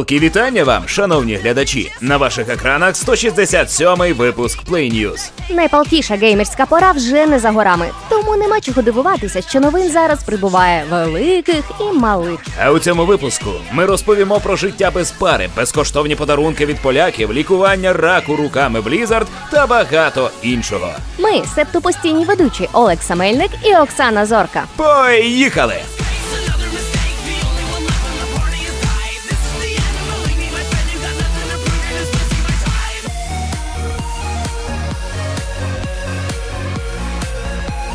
Палки вітання вам, шановні глядачі! На ваших екранах 167-й випуск Play News. Найпалкіша геймерська пора вже не за горами, тому нема чого дивуватися, що новин зараз прибуває великих і малих. А у цьому випуску ми розповімо про життя без пари, безкоштовні подарунки від поляків, лікування раку руками Blizzard та багато іншого. Ми, себто постійні ведучі Олег Самельник і Оксана Зорка. Поїхали!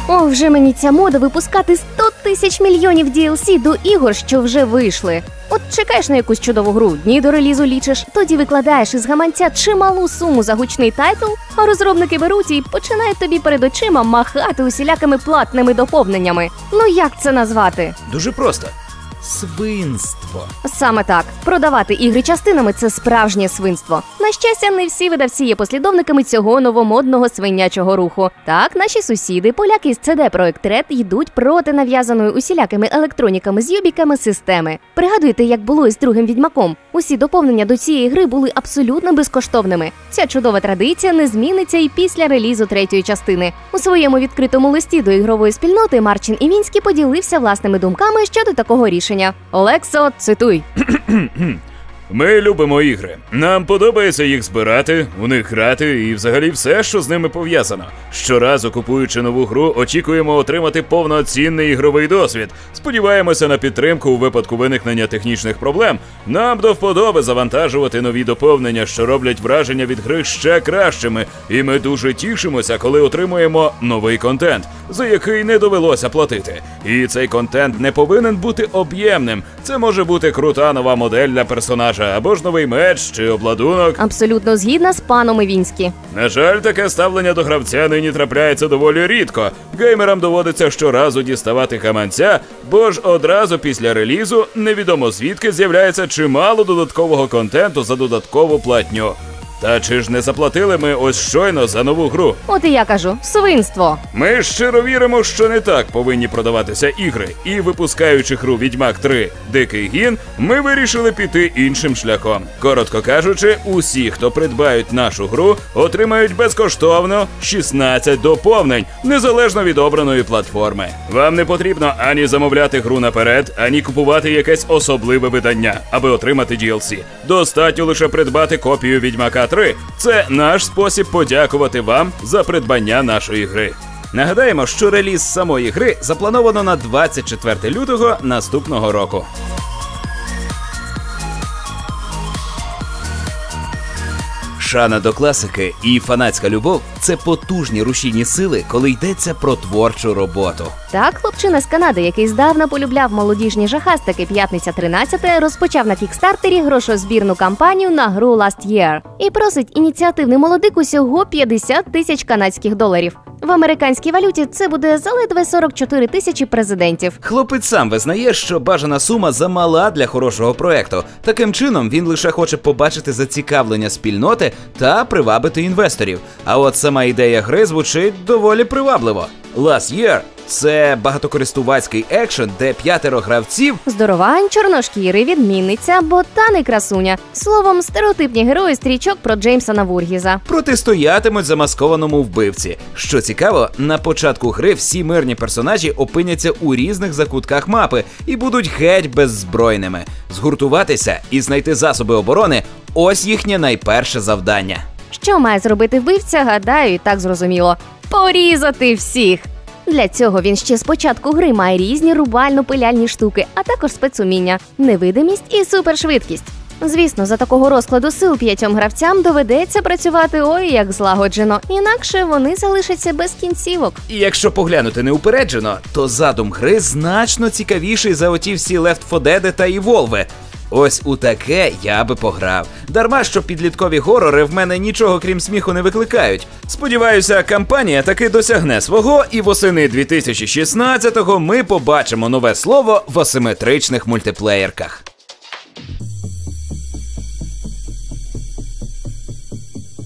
О, вже мені ця мода випускати 100 тисяч мільйонів DLC до ігор, що вже вийшли. От чекаєш на якусь чудову гру, дні до релізу лічиш, тоді викладаєш із гаманця чималу суму за гучний тайтл, а розробники беруть і починають тобі перед очима махати усілякими платними доповненнями. Ну як це назвати? Дуже просто. Свинство. Саме так, продавати ігри частинами це справжнє свинство. На щастя, не всі видавці є послідовниками цього новомодного свинячого руху. Так, наші сусіди, поляки з CD Projekt Red, йдуть проти нав'язаної усілякими електроніками з юбіками системи. Пригадуєте, як було із другим відьмаком? Усі доповнення до цієї гри були абсолютно безкоштовними. Ця чудова традиція не зміниться і після релізу третьої частини. У своєму відкритому листі до ігрової спільноти Марчин Івінський поділився власними думками щодо такого рішення. Олексо, цитуй. Ми любимо ігри. Нам подобається їх збирати, у них грати і взагалі все, що з ними пов'язано. Щоразу купуючи нову гру, очікуємо отримати повноцінний ігровий досвід. Сподіваємося на підтримку у випадку виникнення технічних проблем. Нам до вподоби завантажувати нові доповнення, що роблять враження від гри ще кращими. І ми дуже тішимося, коли отримуємо новий контент, за який не довелося платити. І цей контент не повинен бути об'ємним. Це може бути крута нова модель для персонажа, або ж новий меч чи обладунок. Абсолютно згідна з паном Івінські. На жаль, таке ставлення до гравця нині трапляється доволі рідко. Геймерам доводиться щоразу діставати хаманця, бо ж одразу після релізу невідомо звідки з'являється чимало додаткового контенту за додаткову платню. Та чи ж не заплатили ми ось щойно за нову гру? От і я кажу, свинство. Ми щиро віримо, що не так повинні продаватися ігри. І випускаючи гру Відьмак 3 Дикий гін, ми вирішили піти іншим шляхом. Коротко кажучи, усі, хто придбають нашу гру, отримають безкоштовно 16 доповнень, незалежно від обраної платформи. Вам не потрібно ані замовляти гру наперед, ані купувати якесь особливе видання, аби отримати DLC. Достатньо лише придбати копію Відьмака 3. Це наш спосіб подякувати вам за придбання нашої гри. Нагадаємо, що реліз самої гри заплановано на 24 лютого наступного року. Шана до класики і фанатська любов це потужні рушійні сили, коли йдеться про творчу роботу. Так, хлопчина з Канади, який здавна полюбляв молодіжні жахастики п'ятниця 13, розпочав на кікстартері грошозбірну кампанію на гру Last Year і просить ініціативний молодик усього 50 тисяч канадських доларів. В американській валюті це буде заледве 44 тисячі президентів. Хлопець сам визнає, що бажана сума замала для хорошого проекту. Таким чином він лише хоче побачити зацікавлення спільноти та привабити інвесторів. А от сама ідея гри звучить доволі привабливо. Last Year – це багатокористувацький екшен, де п'ятеро гравців Здоровань, чорношкіри, відмінниця, ботан і красуня. Словом, стереотипні герої стрічок про Джеймса Навургіза. протистоятимуть замаскованому вбивці. Що цікаво, на початку гри всі мирні персонажі опиняться у різних закутках мапи і будуть геть беззбройними. Згуртуватися і знайти засоби оборони ось їхнє найперше завдання. Що має зробити вбивця, гадаю, і так зрозуміло. Порізати всіх. Для цього він ще з початку гри має різні рубально-пиляльні штуки, а також спецуміння, невидимість і супершвидкість. Звісно, за такого розкладу сил п'ятьом гравцям доведеться працювати ой як злагоджено, інакше вони залишаться без кінцівок. І якщо поглянути неупереджено, то задум гри значно цікавіший за оті всі Left 4 Dead та Evolve. Ось у таке я би пограв. Дарма що підліткові горори в мене нічого крім сміху не викликають. Сподіваюся, кампанія таки досягне свого, і восени 2016-го ми побачимо нове слово в асиметричних мультиплеєрках.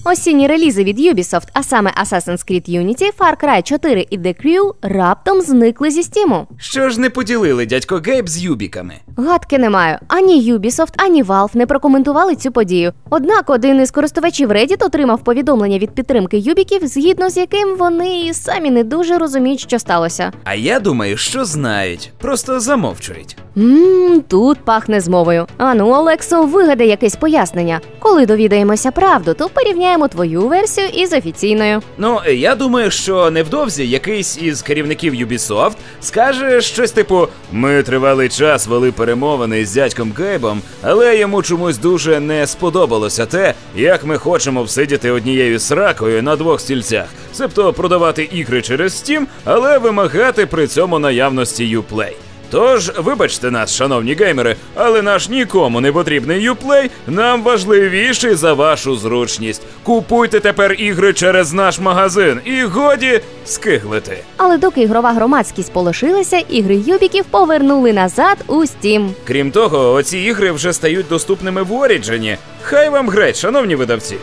Осінні релізи від Ubisoft, а саме Assassin's Creed Unity, Far Cry 4 і The Crew раптом зникли зі стіму. Що ж не поділили дядько Гейб з юбіками? Гадки не маю. Ані Ubisoft, ані Valve не прокоментували цю подію. Однак один із користувачів Reddit отримав повідомлення від підтримки Юбіків, згідно з яким вони і самі не дуже розуміють, що сталося. А я думаю, що знають, просто замовчують. Ммм, тут пахне змовою. Ану, Олексо, вигадай якесь пояснення. Коли довідаємося правду, то порівняємо твою версію із офіційною. Ну, я думаю, що невдовзі якийсь із керівників Ubisoft скаже щось типу: Ми тривалий час вели перемовини з дядьком Гейбом, але йому чомусь дуже не сподобалося те, як ми хочемо всидіти однією сракою на двох стільцях, себто продавати ігри через Steam, але вимагати при цьому наявності Uplay. Тож, вибачте нас, шановні геймери, але наш нікому не потрібний Uplay нам важливіший за вашу зручність. Купуйте тепер ігри через наш магазин і годі скиглити. Але доки ігрова громадськість полишилася, ігри Юбіків повернули назад у Steam. Крім того, оці ігри вже стають доступними в Оріджені. Хай вам греть, шановні видавці.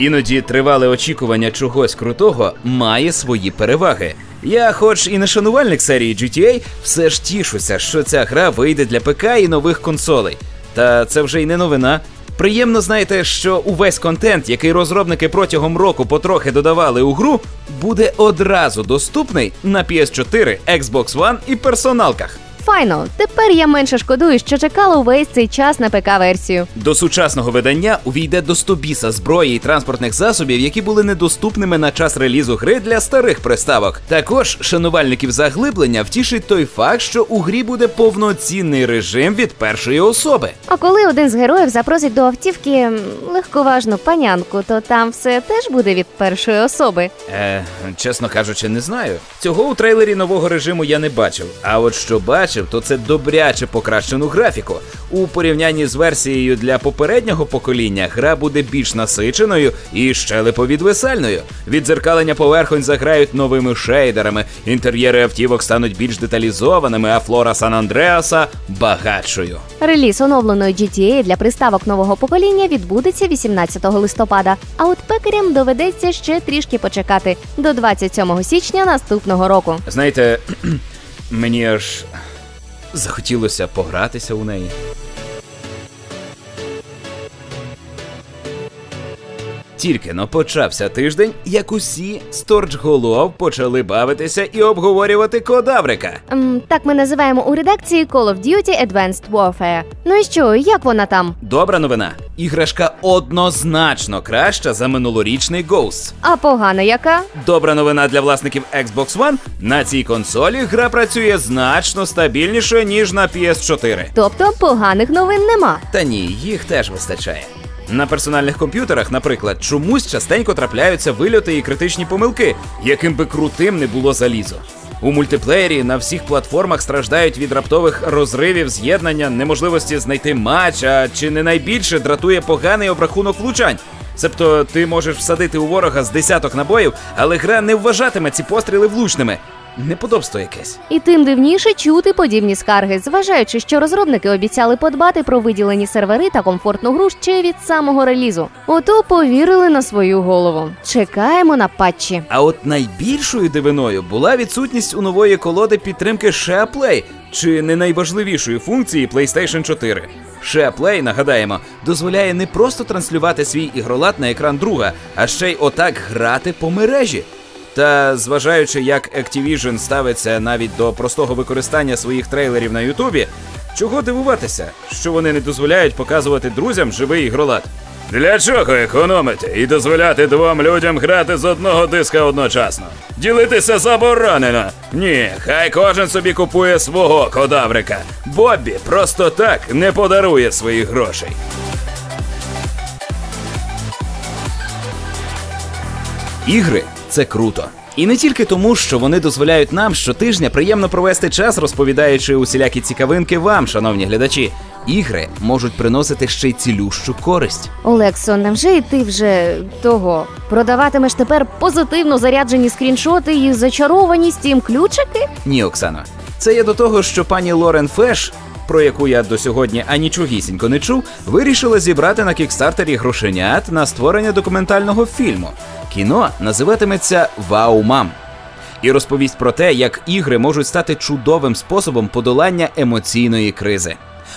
Іноді тривале очікування чогось крутого має свої переваги. Я, хоч і не шанувальник серії GTA, все ж тішуся, що ця гра вийде для ПК і нових консолей. Та це вже й не новина. Приємно знаєте, що увесь контент, який розробники протягом року потрохи додавали у гру, буде одразу доступний на PS4, Xbox One і персоналках. Файно, тепер я менше шкодую, що чекала увесь цей час на ПК-версію. До сучасного видання увійде до 100 біса зброї і транспортних засобів, які були недоступними на час релізу гри для старих приставок. Також шанувальників заглиблення втішить той факт, що у грі буде повноцінний режим від першої особи. А коли один з героїв запросить до автівки легковажну панянку, то там все теж буде від першої особи. Е, чесно кажучи, не знаю. Цього у трейлері нового режиму я не бачив. А от що бачив, то це добряче покращену графіку. У порівнянні з версією для попереднього покоління гра буде більш насиченою і щелеповідвисальною. Відзеркалення поверхонь заграють новими шейдерами, інтер'єри автівок стануть більш деталізованими, а флора Сан Андреаса багатшою. Реліз оновленої GTA для приставок нового покоління відбудеться 18 листопада. А от пекарям доведеться ще трішки почекати до 27 січня наступного року. Знаєте, мені аж захотілося погратися у неї. Тільки но почався тиждень, як усі сторчголов почали бавитися і обговорювати кодаврика. Ем, так ми називаємо у редакції Call of Duty Advanced Warfare. Ну і що, як вона там? Добра новина. Іграшка однозначно краща за минулорічний Ghosts. А погана яка? Добра новина для власників Xbox One. На цій консолі гра працює значно стабільніше, ніж на PS4. Тобто поганих новин нема. Та ні, їх теж вистачає. На персональних комп'ютерах, наприклад, чомусь частенько трапляються вильоти і критичні помилки, яким би крутим не було залізо. У мультиплеєрі на всіх платформах страждають від раптових розривів, з'єднання, неможливості знайти матч, а чи не найбільше дратує поганий обрахунок влучань. Себто ти можеш всадити у ворога з десяток набоїв, але гра не вважатиме ці постріли влучними. Неподобство якесь. І тим дивніше чути подібні скарги, зважаючи, що розробники обіцяли подбати про виділені сервери та комфортну гру ще від самого релізу. Ото повірили на свою голову. Чекаємо на патчі. А от найбільшою дивиною була відсутність у нової колоди підтримки SharePlay, чи не найважливішої функції PlayStation 4. SharePlay, нагадаємо, дозволяє не просто транслювати свій ігролад на екран друга, а ще й отак грати по мережі. Та зважаючи, як Activision ставиться навіть до простого використання своїх трейлерів на Ютубі, чого дивуватися, що вони не дозволяють показувати друзям живий ігролад. Для чого економити і дозволяти двом людям грати з одного диска одночасно? Ділитися заборонено. Ні, хай кожен собі купує свого кодаврика. Боббі просто так не подарує своїх грошей. Ігри це круто. І не тільки тому, що вони дозволяють нам щотижня приємно провести час, розповідаючи усілякі цікавинки вам, шановні глядачі. Ігри можуть приносити ще й цілющу користь. Олексо, невже і ти вже того продаватимеш тепер позитивно заряджені скріншоти і зачаровані Steam ключики? Ні, Оксано. Це є до того, що пані Лорен Феш, про яку я до сьогодні анічогісінько не чув, вирішила зібрати на кікстартері грошенят на створення документального фільму. Кіно називатиметься Вау Мам. І розповість про те, як ігри можуть стати чудовим способом подолання емоційної кризи.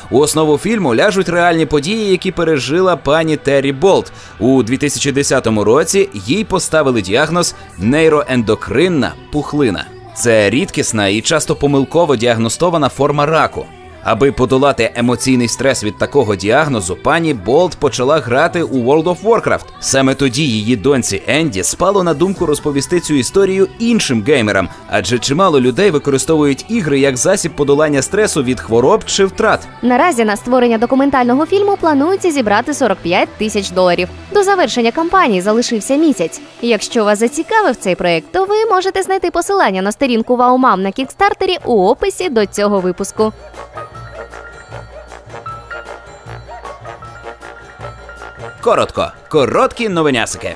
У основу фільму ляжуть реальні події, які пережила пані Террі Болт. У 2010 році їй поставили діагноз нейроендокринна пухлина. Це рідкісна і часто помилково діагностована форма раку. Аби подолати емоційний стрес від такого діагнозу, пані Болт почала грати у World of Warcraft. Саме тоді її доньці Енді спало на думку розповісти цю історію іншим геймерам, адже чимало людей використовують ігри як засіб подолання стресу від хвороб чи втрат. Наразі на створення документального фільму планується зібрати 45 тисяч доларів. До завершення кампанії залишився місяць. Якщо вас зацікавив цей проект, то ви можете знайти посилання на сторінку Ваумам на кікстартері у описі до цього випуску. Коротко, короткі новинясики.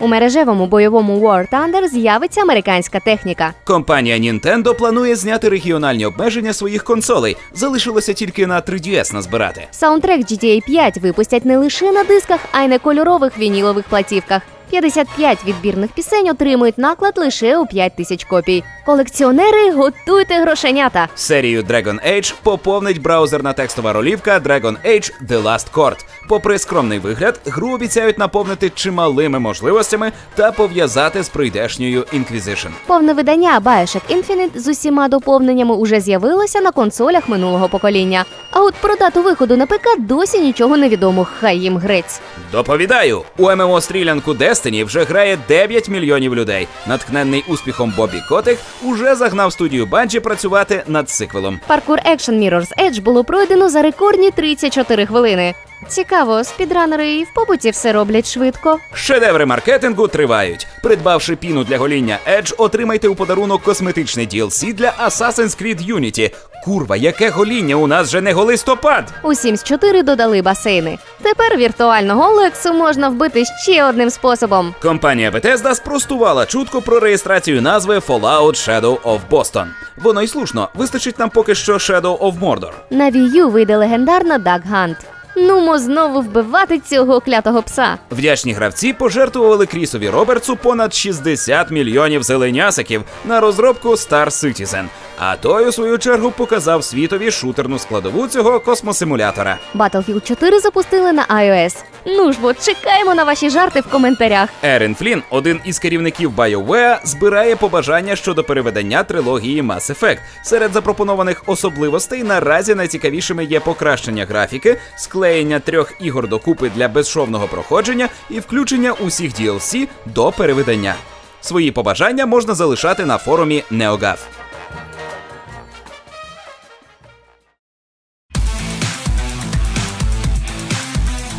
У мережевому бойовому War Thunder з'явиться американська техніка. Компанія Nintendo планує зняти регіональні обмеження своїх консолей. Залишилося тільки на 3DS назбирати. Саундтрек GTA 5 випустять не лише на дисках, а й на кольорових вінілових платівках. 55 відбірних пісень отримують наклад лише у 5 тисяч копій. Колекціонери готуйте грошенята. Серію Dragon Age поповнить браузерна текстова ролівка Dragon Age The Last Court. Попри скромний вигляд, гру обіцяють наповнити чималими можливостями та пов'язати з прийдешньою Inquisition. Повне видання Bioshock Infinite з усіма доповненнями уже з'явилося на консолях минулого покоління. А от про дату виходу на ПК досі нічого не відомо. Хай їм грець. Доповідаю, у ММО стрілянку Destiny вже грає 9 мільйонів людей. Наткнений успіхом Бобі Котик уже загнав студію Банджі працювати над сиквелом. Паркур Action Mirror's Edge було пройдено за рекордні 34 хвилини. Цікаво, спідранери і в побуті все роблять швидко. Шедеври маркетингу тривають. Придбавши піну для гоління Edge, отримайте у подарунок косметичний DLC для Assassin's Creed Unity. Курва, яке гоління? У нас же не голистопад! У Sims 4 додали басейни. Тепер віртуального Лексу можна вбити ще одним способом. Компанія Bethesda спростувала чутку про реєстрацію назви Fallout Shadow of Boston. Воно й слушно, вистачить нам поки що Shadow of Mordor. На Wii U вийде легендарна Duck Hunt. Нумо знову вбивати цього клятого пса. Вдячні гравці пожертвували Крісові Робертсу понад 60 мільйонів зеленясиків на розробку Star Citizen. А той, у свою чергу, показав світові шутерну складову цього космосимулятора. Battlefield 4 запустили на iOS. Ну ж бо чекаємо на ваші жарти в коментарях. Ерен Флін, один із керівників BioWare, збирає побажання щодо переведення трилогії Mass Effect. Серед запропонованих особливостей наразі найцікавішими є покращення графіки, склеєння трьох ігор докупи для безшовного проходження і включення усіх DLC до переведення. Свої побажання можна залишати на форумі NeoGAF.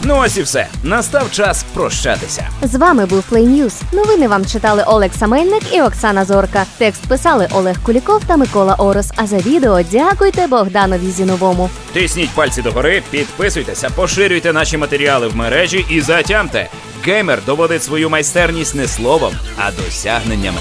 Ну ось і все. Настав час прощатися. З вами був Play News. Новини вам читали Олег Самельник і Оксана Зорка. Текст писали Олег Куліков та Микола Орос. А за відео дякуйте Богданові Зіновому. Тисніть пальці догори, підписуйтеся, поширюйте наші матеріали в мережі і затямте. Геймер доводить свою майстерність не словом, а досягненнями.